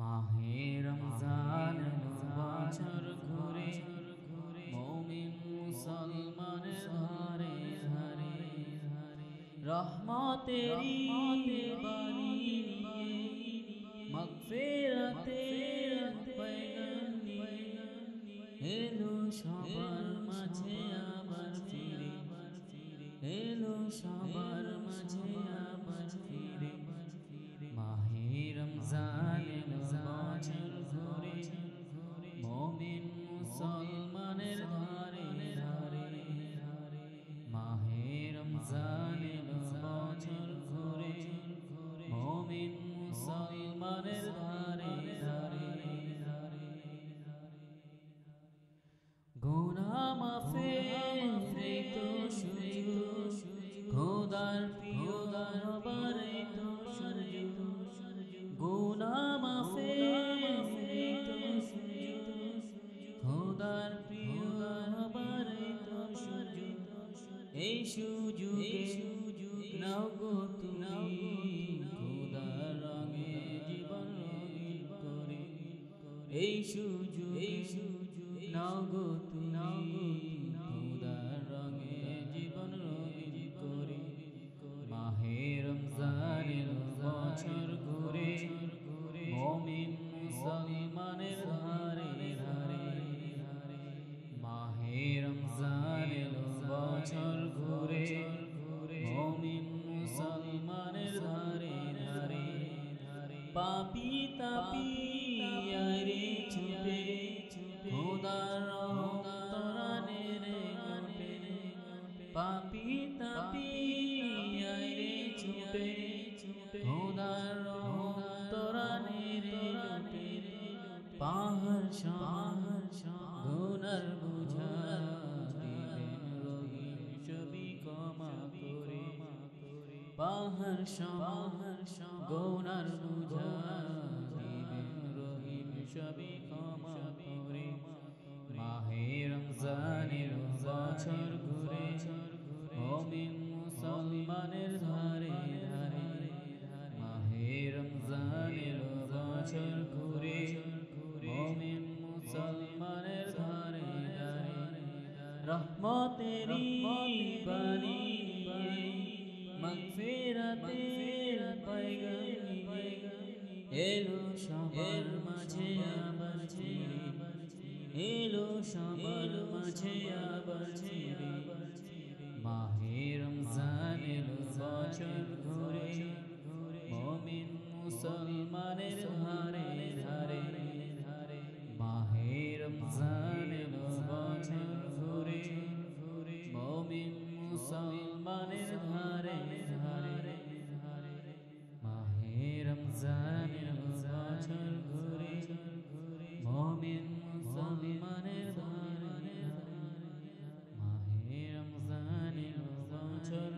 মাহে রমজান বছর ঘুরে মৌমিন মুসলমান হরে হরে রহমতেরি বাণী মগফিরাতে পয়গাম নিয়ে এলো সবার মাঝে আবার ফিরে। হেলো সবার মাঝে আবার ফিরে। মাহে রমজান এই সুযোগে নাও গো তুমি খোদার রঙে জীবন রঙিল করে। এই সুযোগ এই সুযোগ নাও গো তুমি পাপি তাপি, আরে ছুটে খোদার তরানে রে গোটে পাপি তাপি, আরে ছুটে খোদার তরানে রে গোটে পাহাড় শাহার গুনার বুঝা দিবেন ছবি ক্ষমা করে। শাহার গুনার বুঝা রহিম ছবি ক্ষমা করে। মাহে রমজানের বছর ঘুরে মমিন মুসলমানের ধারে ধারে। মাহে রমজানের বছর ঘুরে মমিন মুসলমানের ধারে ধারে। রহমতেরি বাণী। মাগফিরাতের পয়গামি এলো সবার মাঝে আবার ফিরে। এলো সবার মাঝে আবার ফিরে। মাহে রমজান এলো বছর ঘুরে মমিন মুসলমানের হারে হারে মাহে রমজান এলো বছর ঘুরে মমিন মুসলমান কোরআনের ধারে ধারে মাহে রমজানের বছর ঘুরে মুমিন মুসলমানের ধারে মাহে রমজানের বছর